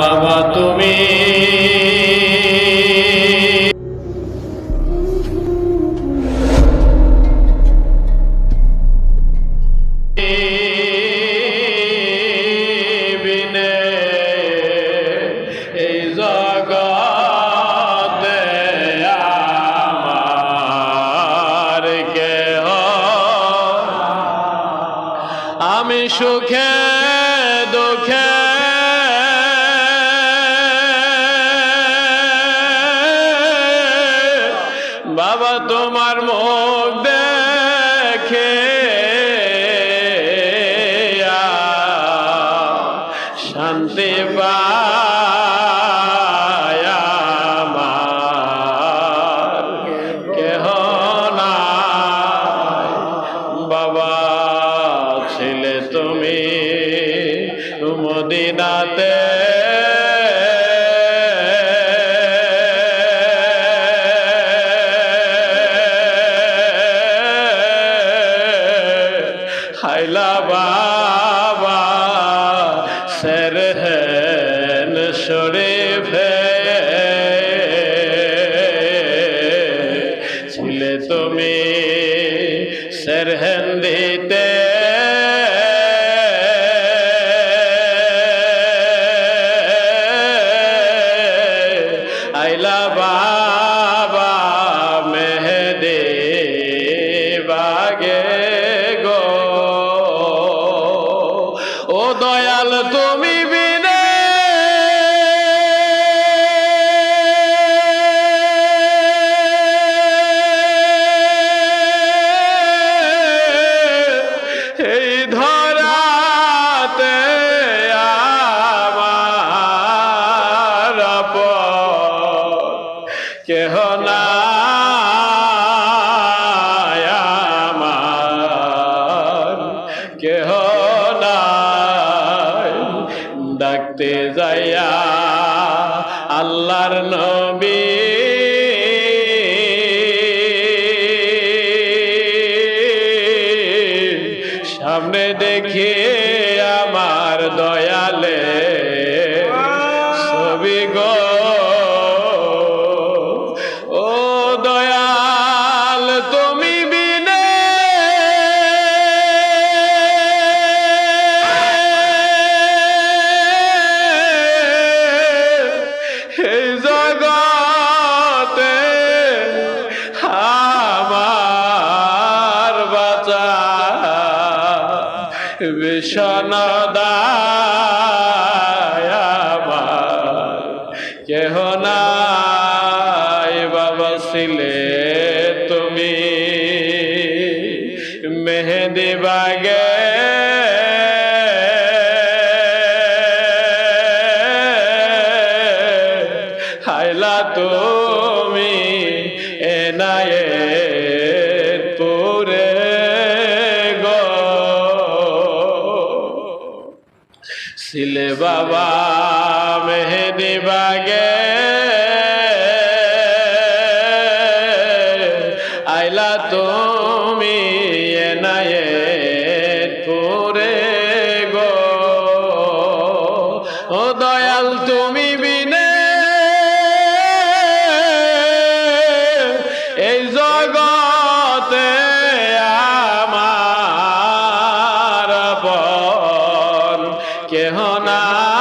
বাবা তুমি। আমি সুখে দুঃখে তোমার মুখ দেখে শান্তি কেহ নাই। বাবা ছিলে তুমি মদিনাতে। হাইলা বাবা সের হেন শরীফে। ছিলে তুমি সেরহেন্দিতে আইলা বাবা দয়াল তুমি বিনে। এই ধরাতে আমার কেহ নাই আমার। কেহ ডাকতে যাইয়া আল্লাহর নবী। সামনে দেখে আমার দয়ালে ছবি গো কেহ নাই বাবা ছিলে তুমি। মেহেদি বাগে। হাইলা তুমি এনায়ে সিলে বাবা মেহেদি বাগে। আইলা তুমি কেহ নাই।